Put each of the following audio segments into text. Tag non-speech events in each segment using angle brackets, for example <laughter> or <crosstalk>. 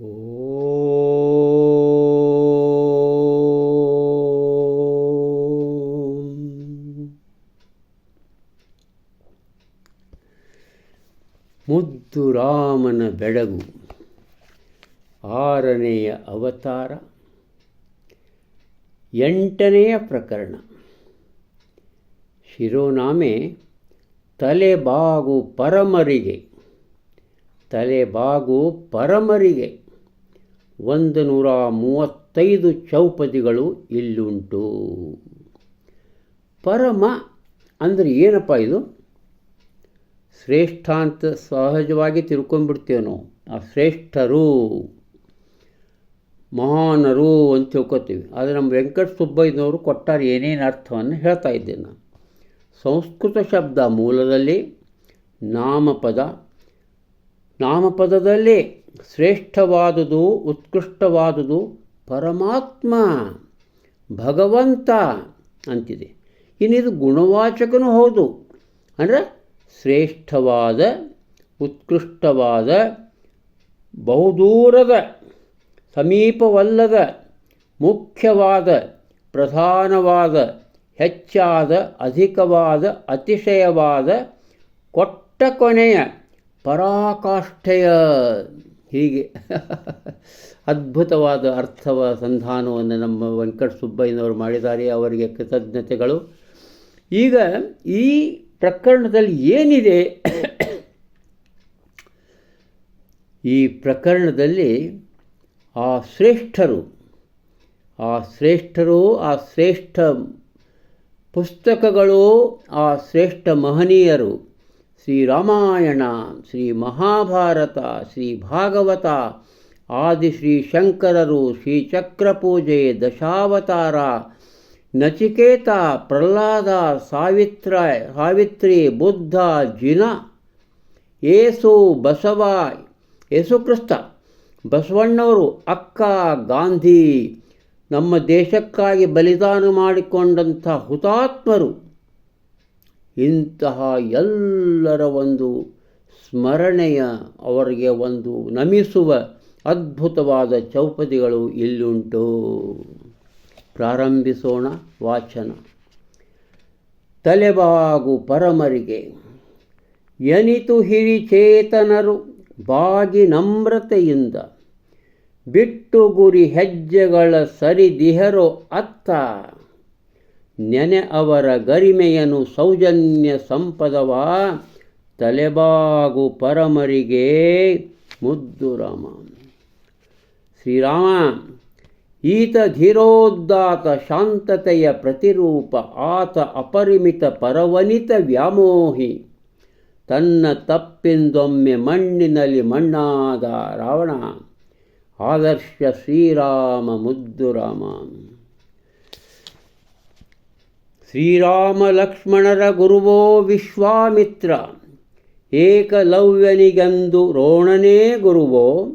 ಮುದ್ದು ರಾಮನ ಬೆಳಗು. ಆರನೆಯ ಅವತಾರ. ಎಂಟನೆಯ ಪ್ರಕರಣ. ಶಿರೋನಾಮೆ ತಲೆಬಾಗು ಪರಮರಿಗೆ. ತಲೆಬಾಗು ಪರಮರಿಗೆ. ಒಂದು ನೂರ ಮೂವತ್ತೈದು ಚೌಪದಿಗಳು ಇಲ್ಲುಂಟು. ಪರಮ ಅಂದರೆ ಏನಪ್ಪ ಇದು? ಶ್ರೇಷ್ಠ ಅಂತ ಸಹಜವಾಗಿ ತಿಳ್ಕೊಂಡ್ಬಿಡ್ತೇವೆ ಆ ಶ್ರೇಷ್ಠರು ಮಹಾನರು ಅಂತ ತಿಳ್ಕೊತೀವಿ. ಆದರೆ ನಮ್ಮ ವೆಂಕಟ ಸುಬ್ಬಯ್ಯನವರು ಕೊಟ್ಟಾರೆ ಏನೇನು ಅರ್ಥವನ್ನು ಹೇಳ್ತಾ ಇದ್ದೇನೆ ನಾನು. ಸಂಸ್ಕೃತ ಶಬ್ದ ಮೂಲದಲ್ಲಿ ನಾಮಪದ, ನಾಮಪದದಲ್ಲಿ ಶ್ರೇಷ್ಠವಾದುದು, ಉತ್ಕೃಷ್ಟವಾದುದು ಪರಮಾತ್ಮ, ಭಗವಂತ ಅಂತಿದೆ. ಇನ್ನಿದು ಗುಣವಾಚಕನೂ ಹೌದು. ಅಂದರೆ ಶ್ರೇಷ್ಠವಾದ, ಉತ್ಕೃಷ್ಟವಾದ, ಬಹುದೂರದ, ಸಮೀಪವಲ್ಲದ, ಮುಖ್ಯವಾದ, ಪ್ರಧಾನವಾದ, ಹೆಚ್ಚಾದ, ಅಧಿಕವಾದ, ಅತಿಶಯವಾದ, ಕೊಟ್ಟ ಕೊನೆಯ ಪರಾಕಾಷ್ಠೆಯ ಹೀಗೆ ಅದ್ಭುತವಾದ ಅರ್ಥವ ಸಂಧಾನವನ್ನು ನಮ್ಮ ವೆಂಕಟ ಸುಬ್ಬಯ್ಯನವರು ಮಾಡಿದ್ದಾರೆ, ಅವರಿಗೆ ಕೃತಜ್ಞತೆಗಳು. ಈಗ ಈ ಪ್ರಕರಣದಲ್ಲಿ ಏನಿದೆ? ಈ ಪ್ರಕರಣದಲ್ಲಿ ಆ ಶ್ರೇಷ್ಠರು ಆ ಶ್ರೇಷ್ಠರು, ಆ ಶ್ರೇಷ್ಠ ಪುಸ್ತಕಗಳು, ಆ ಶ್ರೇಷ್ಠ ಮಹನೀಯರು ಶ್ರೀರಾಮಾಯಣ ಶ್ರೀ ಮಹಾಭಾರತ ಶ್ರೀ ಭಾಗವತ ಆದಿ ಶ್ರೀ ಶಂಕರರು ಶ್ರೀ ಚಕ್ರಪೂಜೆ ದಶಾವತಾರ, ನಚಿಕೇತ, ಪ್ರಹ್ಲಾದ, ಸಾವಿತ್ರ, ಸಾವಿತ್ರಿ, ಬುದ್ಧ, ಜಿನ, ಏಸು, ಬಸವ, ಯೇಸುಕ್ರಿಸ್ತ, ಬಸವಣ್ಣವರು, ಅಕ್ಕ, ಗಾಂಧಿ, ನಮ್ಮ ದೇಶಕ್ಕಾಗಿ ಬಲಿದಾನ ಮಾಡಿಕೊಂಡಂಥ ಹುತಾತ್ಮರು. ಇಂತಹ ಎಲ್ಲರ ಒಂದು ಸ್ಮರಣೆಯ ಅವರಿಗೆ ಒಂದು ನಮಿಸುವ ಅದ್ಭುತವಾದ ಚೌಪದಿಗಳು ಇಲ್ಲುಂಟು. ಪ್ರಾರಂಭಿಸೋಣ ವಾಚನ. ತಲೆಬಾಗು ಪರಮರಿಗೆ, ಎನಿತು ಹಿರಿಚೇತನರು ಬಾಗಿ ನಮ್ರತೆಯಿಂದ, ಬಿಟ್ಟು ಗುರಿ ಹೆಜ್ಜೆಗಳ ಸರಿದಿಹರೋ ಅತ್ತ ನೆನೆ ಅವರ ಗರಿಮೆಯನು ಸೌಜನ್ಯ ಸಂಪದವ ತಲೆಬಾಗು ಪರಮರಿಗೆ ಮುದ್ದು ರಾಮ. ಶ್ರೀರಾಮ, ಈತ ಧೀರೋದ್ದಾತ ಶಾಂತತೆಯ ಪ್ರತಿರೂಪ, ಆತ ಅಪರಿಮಿತ ಪರವನಿತ ವ್ಯಾಮೋಹಿ, ತನ್ನ ತಪ್ಪಿಂದೊಮ್ಮೆ ಮಣ್ಣಿನಲ್ಲಿ ಮಣ್ಣಾದ ರಾವಣ. ಆದರ್ಶ ಶ್ರೀರಾಮ ಮುದ್ದು ರಾಮ. ಶ್ರೀರಾಮ ಲಕ್ಷ್ಮಣರ ಗುರುವೋ ವಿಶ್ವಾಮಿತ್ರ, ಏಕಲವ್ಯನಿಗೆಂದು ರೋಣನೇ ಗುರುವೋ,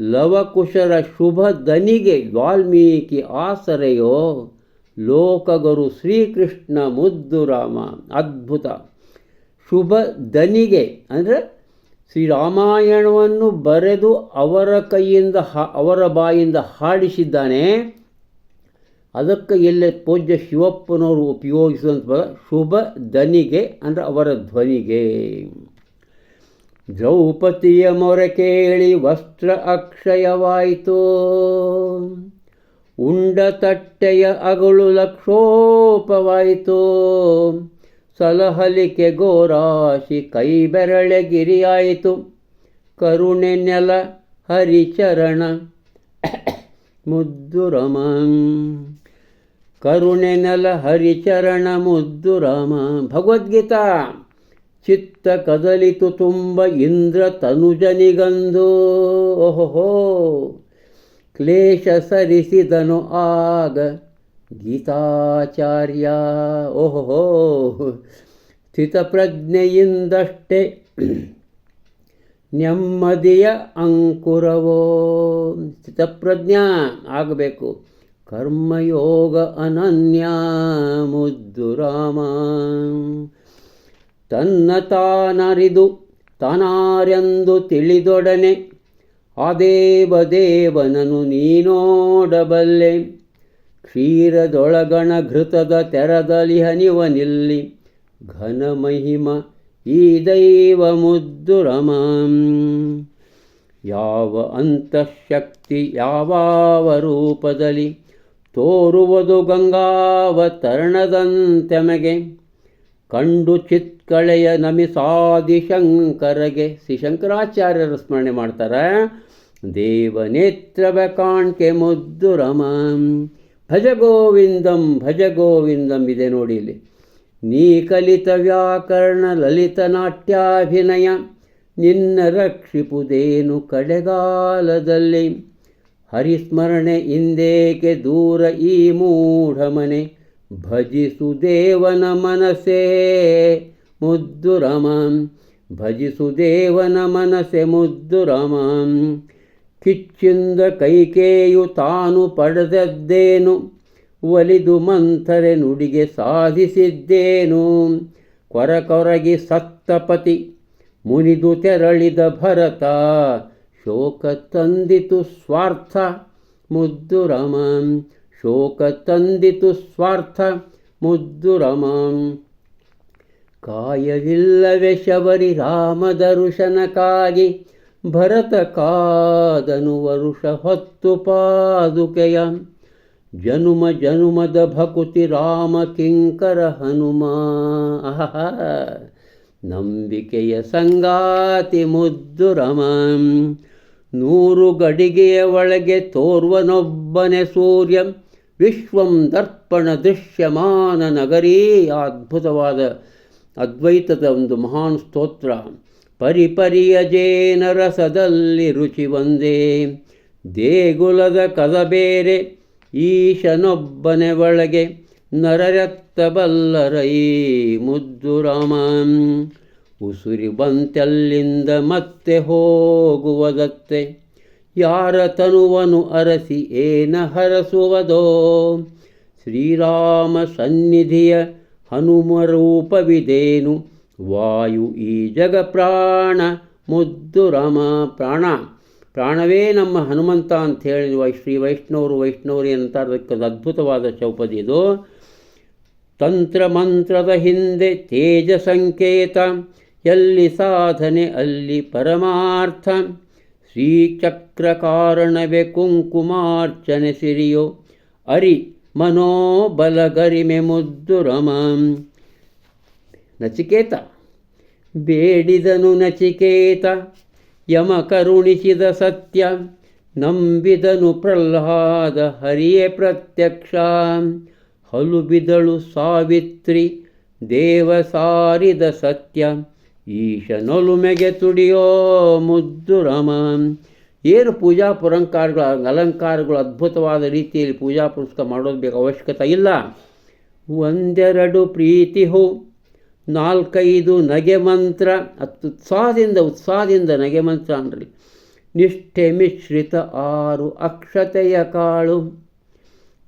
ಲವಕುಶರ ಶುಭ ದನಿಗೆ ವಾಲ್ಮೀಕಿ ಆಸರೆಯೋ, ಲೋಕಗುರು ಶ್ರೀಕೃಷ್ಣ ಮುದ್ದು ರಾಮ. ಅದ್ಭುತ. ಶುಭ ದನಿಗೆ ಅಂದರೆ ಶ್ರೀರಾಮಾಯಣವನ್ನು ಬರೆದು ಅವರ ಕೈಯಿಂದ ಹಾ, ಅವರ ಬಾಯಿಂದ ಹಾಡಿಸಿದ್ದಾನೆ. ಅದಕ್ಕೆ ಇಲ್ಲಿ ಪೂಜ್ಯ ಶಿವಪ್ಪನವರು ಉಪಯೋಗಿಸುವಂಥ ಶುಭ ಧನಿಗೆ ಅಂದರೆ ಅವರ ಧ್ವನಿಗೆ. ದ್ರೌಪದಿಯ ಮೊರೆ ಕೇಳಿ ವಸ್ತ್ರ ಅಕ್ಷಯವಾಯಿತು. ಉಂಡ ತಟ್ಟೆಯ ಅಗಳು ಲಕ್ಷೋಪವಾಯಿತು. ಸಲಹಲಿಕೆ ಗೋರಾಶಿ ಕೈ ಬೆರಳೆ ಗಿರಿಯಾಯಿತು. ಕರುಣೆ ನೆಲ ಹರಿಚರಣ ಮುದ್ದು ರಮ ಕರುಣೆ ನಲ ಹರಿಚರಣ ಮುದ್ದು ಭಗವದ್ಗೀತಾ. ಚಿತ್ತ ಕದಲಿತು ತುಂಬ ಇಂದ್ರ ತನುಜನಿಗಂದು ಓಹೋ ಕ್ಲೇಶ ಸರಿಸಿದನು ಆಗ ಗೀತಾಚಾರ್ಯ. ಓಹೋ ಸ್ಥಿತಪ್ರಜ್ಞೆಯಿಂದಷ್ಟೇ ನೆಮ್ಮದಿಯ ಅಂಕುರವೋ. ಸ್ಥಿತಪ್ರಜ್ಞಾ ಆಗಬೇಕು. ಕರ್ಮಯೋಗ ಅನನ್ಯ ಮುದ್ದು ರಾಮ. ತನ್ನ ತಾನರಿದು ತಾನಾರೆಂದು ತಿಳಿದೊಡನೆ, ಆ ದೇವದೇವನನು ನೀನೋಡಬಲ್ಲೆ. ಕ್ಷೀರದೊಳಗಣ ಘೃತದ ತೆರದಲಿ ಹನಿವನಿಲ್ಲಿ ಘನ ಮಹಿಮ ಈ ದೈವ ಮುದ್ದು ರಮಾಂ ಯಾವ ಅಂತಃಶಕ್ತಿ ಯಾವಾವ ರೂಪದಲ್ಲಿ ತೋರುವುದು ಗಂಗಾವತರಣದಂತೆಮಗೆ, ಕಂಡು ಚಿತ್ಕಳೆಯ ನಮಿಸಾದಿ ಶಂಕರಗೆ, ಶ್ರೀ ಶಂಕರಾಚಾರ್ಯರು ಸ್ಮರಣೆ ಮಾಡ್ತಾರೆ, ದೇವನೇತ್ರವ ಕಾಣ್ಕೆ ಮುದ್ದು ರಮಾಂ ಭಜ ಗೋವಿಂದಂ ಭಜ ಗೋವಿಂದಂ ಇದೆ ನೋಡಿ ಇಲ್ಲಿ. ನೀ ಕಲಿತ ವ್ಯಾಕರಣ ಲಲಿತ ನಾಟ್ಯಾಭಿನಯ. ನಿನ್ನ ರಕ್ಷಿಪುದೇನು ಕಡೆಗಾಲದಲ್ಲಿ? ಹರಿಸ್ಮರಣೆ ಇಂದೇಕೆ ದೂರ ಈ ಮೂಢಮನೆ? ಭಜಿಸು ದೇವನ ಮನಸೇ ಮುದ್ದು ರಮಾಂ. ಭಜಿಸು ದೇವನ ಮನಸೆ ಮುದ್ದು ರಮಾಂ. ಕಿಚ್ಚಿಂದ ಕೈಕೇಯು ತಾನು ಪಡೆದದ್ದೇನು? ಒಲಿದು ಮಂಥರೆ ನುಡಿಗೆ ಸಾಧಿಸಿದ್ದೇನು? ಕೊರಕೊರಗಿ ಸತ್ತಪತಿ ಮುನಿದು ತೆರಳಿದ ಭರತ, ಶೋಕ ತಂದಿತು ಸ್ವಾರ್ಥ ಮುದ್ದು ರಮಂ ಶೋಕ ತಂದಿತು ಸ್ವಾರ್ಥ ಮುದ್ದು ರಮಂ ಕಾಯಲಿಲ್ಲವೇ ಶಬರಿ ರಾಮದರುಶನಕ್ಕಾಗಿ ಭರತ ಕಾದನು ವರುಷ ಹೊತ್ತು ಪಾದುಕೆಯ ಜನುಮ ಜನುಮದ ಭಕುತಿ ರಾಮ ಕಿಂಕರ ಹನುಮ. ನಂಬಿಕೆಯ ಸಂಗಾತಿ ಮುದ್ದು ರಮಂ. ನೂರು ಗಡಿಗೆಯ ಒಳಗೆ ತೋರ್ವನೊಬ್ಬನೆ ಸೂರ್ಯ. ವಿಶ್ವಂ ದರ್ಪಣ ದೃಶ್ಯಮಾನ ನಗರೀ. ಅದ್ಭುತವಾದ, ಅದ್ವೈತದ ಒಂದು ಮಹಾನ್ ಸ್ತೋತ್ರ. ಪರಿಪರಿಯ ಜೇನರಸದಲ್ಲಿ ರುಚಿ ಒಂದೇ ದೇಗುಲದ ಕದ ಬೇರೆ ಈಶನೊಬ್ಬನೆ ಒಳಗೆ ನರರತ್ತಬಲ್ಲರೈ ಮುದ್ದು ರಾಮನ್. ಉಸುರಿ ಬಂತೆಲ್ಲಿಂದ ಮತ್ತೆ ಹೋಗುವುದತ್ತೆ. ಯಾರ ತನುವನು ಅರಸಿ ಏನ ಹರಸುವುದೋ. ಶ್ರೀರಾಮ ಸನ್ನಿಧಿಯ ಹನುಮರೂಪವಿದೇನು. ವಾಯು ಈ ಜಗ ಪ್ರಾಣ ಮುದ್ದು ರಾಮ ಪ್ರಾಣ. ಪ್ರಾಣವೇ ನಮ್ಮ ಹನುಮಂತ ಅಂತ ಹೇಳಿ ವೈ, ಶ್ರೀ ವೈಷ್ಣವರು ವೈಷ್ಣವರಿ ಅಂತ ಅದಕ್ಕೊಂದು ಅದ್ಭುತವಾದ ಚೌಪದಿ ಇದು. ತಂತ್ರ ಮಂತ್ರದ ಹಿಂದೆ ತೇಜ ಸಂಕೇತ, ಎಲ್ಲಿ ಸಾಧನೆ ಅಲ್ಲಿ ಪರಮಾರ್ಥ. ಶ್ರೀಚಕ್ರ ಕಾರಣವೇ ಕುಂಕುಮಾರ್ಚನೆ ಸಿರಿಯೋ, ಅರಿ ಮನೋಬಲಗರಿಮೆ ಮುದ್ದು ರಮಂ. ನಚಿಕೇತ, ಬೇಡಿದನು ನಚಿಕೇತ ಯಮ ಕರುಣಿಸಿದ ಸತ್ಯ, ನಂಬಿದನು ಪ್ರಹ್ಲಾದ ಹರಿಯೇ ಪ್ರತ್ಯಕ್ಷ. ಹಲುಬಿದಳು ಸಾವಿತ್ರಿ ದೇವ ಸಾರಿದ ಸತ್ಯ, ಈಶನೊಲುಮೆಗೆ ತುಡಿಯೋ ಮುದ್ದು ರಮ. ಏನು ಪೂಜಾ ಪುರಂಕಾರಗಳು, ಅಲಂಕಾರಗಳು ಅದ್ಭುತವಾದ ರೀತಿಯಲ್ಲಿ ಪೂಜಾ ಪುರಸ್ಕಾರ ಮಾಡೋದು ಬೇಕು ಅವಶ್ಯಕತೆ ಇಲ್ಲ. ಒಂದೆರಡು ಪ್ರೀತಿ ಹೋ ನಾಲ್ಕೈದು ನಗೆ ಮಂತ್ರ ಅತ್ ಉತ್ಸಾಹದಿಂದ ನಗೆ ಮಂತ್ರ ಅಂದ್ರಿ ನಿಷ್ಠೆ ಮಿಶ್ರಿತ ಆರು ಅಕ್ಷತೆಯ ಕಾಳು.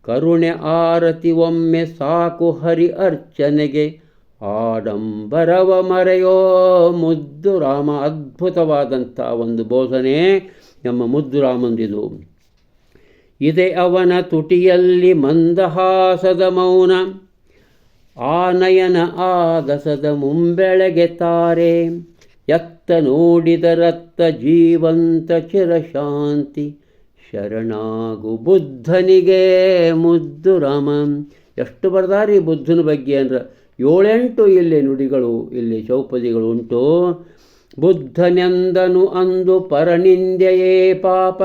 ಕರುಣೆ ಆರತಿ ಒಮ್ಮೆ ಸಾಕು ಹರಿ ಅರ್ಚನೆಗೆ. ಆಡಂಬರವ ಮರೆಯೋ ಮುದ್ದು ರಾಮ ಅದ್ಭುತವಾದಂಥ ಒಂದು ಬೋಧನೆ ನಮ್ಮ ಮುದ್ದು ರಾಮಂದಿದು. ಇದೆ ಅವನ ತುಟಿಯಲ್ಲಿ ಮಂದಹಾಸದ ಮೌನ. ಆನಯನ ಆಗಸದ ಮುಂಬೆಳಗೆ ತಾರೆ. ಎತ್ತ ನೋಡಿದರತ್ತ ಜೀವಂತ ಚಿರಶಾಂತಿ. ಶರಣಾಗು ಬುದ್ಧನಿಗೆ ಮುದ್ದು ರಾಮ. ಎಷ್ಟು ಬರ್ದಾರಿ ಬುದ್ಧನ ಬಗ್ಗೆ ಅಂದ್ರೆ, ಏಳೆಂಟು ಇಲ್ಲಿ ನುಡಿಗಳು, ಇಲ್ಲಿ ಚೌಪದಿಗಳು ಉಂಟು. ಬುದ್ಧನೆಂದನು ಅಂದು ಪರನಿಂದೆಯೇ ಪಾಪ.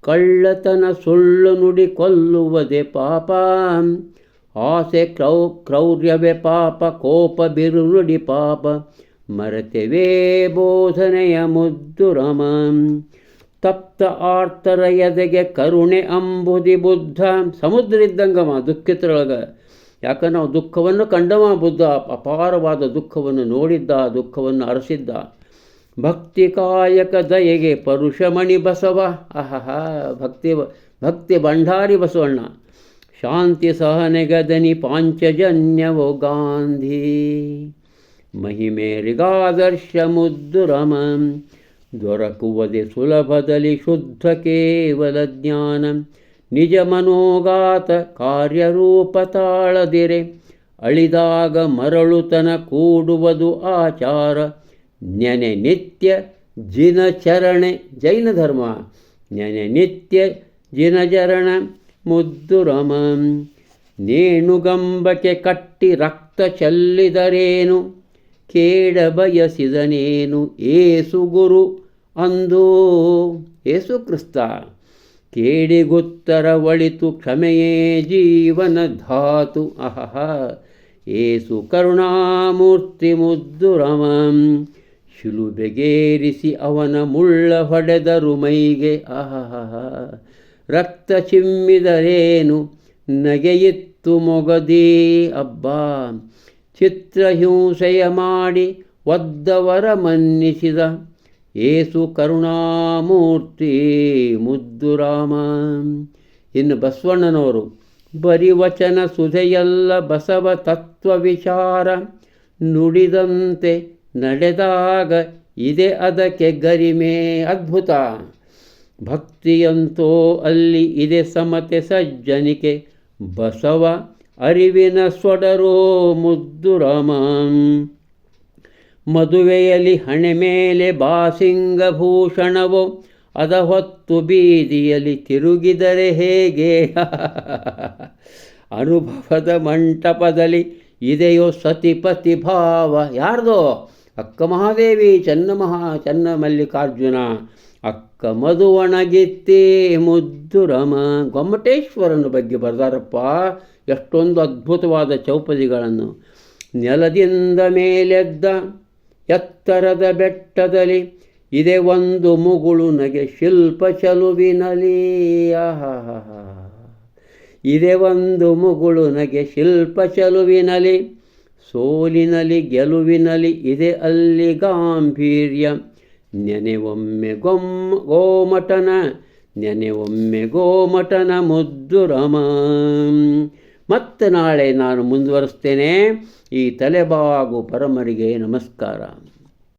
ಕಳ್ಳತನ ಸುಳ್ಳು ನುಡಿ ಕೊಲ್ಲುವುದೇ ಪಾಪ. ಆಸೆ ಕ್ರೌ, ಕ್ರೌರ್ಯವೆ ಪಾಪ, ಕೋಪ ಬಿರುಡಿ ಪಾಪ. ಮರೆತೆವೇ ಬೋಧನೆಯ ಮುದ್ದು ರಮ. ತಪ್ತ ಆರ್ತರ ಎದೆಗೆ ಕರುಣೆ ಅಂಬುದಿ ಬುದ್ಧ. ಸಮುದ್ರ ಇದ್ದಂಗಮ ದುಃಖಿತರೊಳಗ. ಯಾಕಂದ್ರೆ ನಾವು ದುಃಖವನ್ನು ಕಂಡವ ಬುದ್ಧ? ಅಪಾರವಾದ ದುಃಖವನ್ನು ನೋಡಿದ್ದ, ದುಃಖವನ್ನು ಅರಸಿದ್ದ. ಭಕ್ತಿ ಕಾಯಕ ದಯೆಗೆ ಪರುಷಮಣಿ ಬಸವ. ಅಹಹ, ಭಕ್ತಿ ಭಕ್ತಿ ಭಂಡಾರಿ ಬಸವಣ್ಣ. ಶಾಂತಿ ಸಹನೆಗದನಿ ಪಾಂಚಜನ್ಯವೋ ಗಾಂಧಿ. ಮಹಿಮೇರಿಗಾದರ್ಶ ಮುದ್ದು ದೊರಕುವದೆ ದೊರಕುವುದೇ ಸುಲಭದಲ್ಲಿ ಶುದ್ಧ ಕೇವಲ ಜ್ಞಾನ. ನಿಜ ಮನೋಗಾತ ಕಾರ್ಯರೂಪ ತಾಳದಿರೆ. ಅಳಿದಾಗ ಮರಳುತನ ಕೂಡುವುದು ಆಚಾರ. ನೆನೆ ನಿತ್ಯ ಜಿನಚರಣೆ. ಜೈನ ಧರ್ಮ. ನೆನೆ ನಿತ್ಯ ಜಿನಚರಣ. ಮುದ್ದು ರಮ. ನೇಣುಗಂಬಕ್ಕೆ ಕಟ್ಟಿ ರಕ್ತ ಚೆಲ್ಲಿದರೇನು? ಕೇಡಬಯಸಿದನೇನು ಏಸು ಗುರು ಅಂದು. ಏಸು ಕ್ರಿಸ್ತ, ಕೇಡಿಗುತ್ತರ ಒಳಿತು ಕ್ಷಮೆಯೇ ಜೀವನ ಧಾತು. ಅಹಹ. ಏಸು ಕರುಣಾಮೂರ್ತಿ ಮುದ್ದು ರಮಂ. ಶಿಲುಬೆಗೇರಿಸಿ ಅವನ ಮುಳ್ಳ ಹೊಡೆದರು ಮೈಗೆ. ಅಹಹ ರಕ್ತ ಚಿಮ್ಮಿದರೇನು? ನಗೆಯಿತ್ತು ಮೊಗದಿ ಅಬ್ಬ. ಚಿತ್ರಹಿಂಸೆಯ ಮಾಡಿ ಒದ್ದವರ ಮನ್ನಿಸಿದ. ಏಸು ಕರುಣಾಮೂರ್ತಿ ಮುದ್ದು ರಾಮ. ಇನ್ನು ಬಸವಣ್ಣನವರು, ಬರಿವಚನ ಸುಧೆಯಲ್ಲ ಬಸವ ತತ್ವ ವಿಚಾರ. ನುಡಿದಂತೆ ನಡೆದಾಗ ಇದೆ ಅದಕ್ಕೆ ಗರಿಮೆ ಅದ್ಭುತ. ಭಕ್ತಿಯಂತೋ ಅಲ್ಲಿ ಇದೆ ಸಮತೆ ಸಜ್ಜನಿಕೆ. ಬಸವ ಅರಿವಿನ ಸೊಡರೋ ಮುದ್ದು ರಾಮ ಮದುವೆಯಲ್ಲಿ ಹಣೆ ಮೇಲೆ ಬಾಸಿಂಗ ಭೂಷಣವೋ ಅದ ಹೊತ್ತು ಬೀದಿಯಲ್ಲಿ ತಿರುಗಿದರೆ ಹೇಗೆ? <laughs> ಅನುಭವದ ಮಂಟಪದಲ್ಲಿ ಇದೆಯೋ ಸತಿಪತಿ ಭಾವ. ಯಾರ್ದೋ? ಅಕ್ಕ ಮಹಾದೇವಿ ಚನ್ನ ಮಹಾ ಚನ್ನ ಮಲ್ಲಿಕಾರ್ಜುನ ಅಕ್ಕ ಮಧುವಣಗಿತ್ತೇ ಮುದ್ದು ರಮ ಗೊಮ್ಮಟೇಶ್ವರನ ಬಗ್ಗೆ ಬರ್ದಾರಪ್ಪ. ಎಷ್ಟೊಂದು ಅದ್ಭುತವಾದ ಚೌಪದಿಗಳನ್ನು. ನೆಲದಿಂದ ಮೇಲೆದ್ದ ಎತ್ತರದ ಬೆಟ್ಟದಲ್ಲಿ ಇದೆ ಒಂದು ಮುಗುಳು ನಗೆ ಶಿಲ್ಪ ಚಲುವಿನಲಿ. ಇದೆ ಒಂದು ಮುಗುಳು ನಗೆ ಶಿಲ್ಪ ಚಲುವಿನಲಿ. ಸೋಲಿನಲಿ ಗೆಲುವಿನಲಿ ಇದೆ ಅಲ್ಲಿ ಗಾಂಭೀರ್ಯ. ನೆನೆ ಒಮ್ಮೆ ಗೊಮ್ಮ ಗೋಮಟನ ನೆನೆ ಒಮ್ಮೆ ಗೋಮಟನ ಮುದ್ದು ರಮ. ಮತ್ತೆ ನಾಳೆ ನಾನು ಮುಂದುವರಿಸ್ತೇನೆ. ಈ ತಲೆಬಾಗು ಪರಮರಿಗೆ ನಮಸ್ಕಾರ.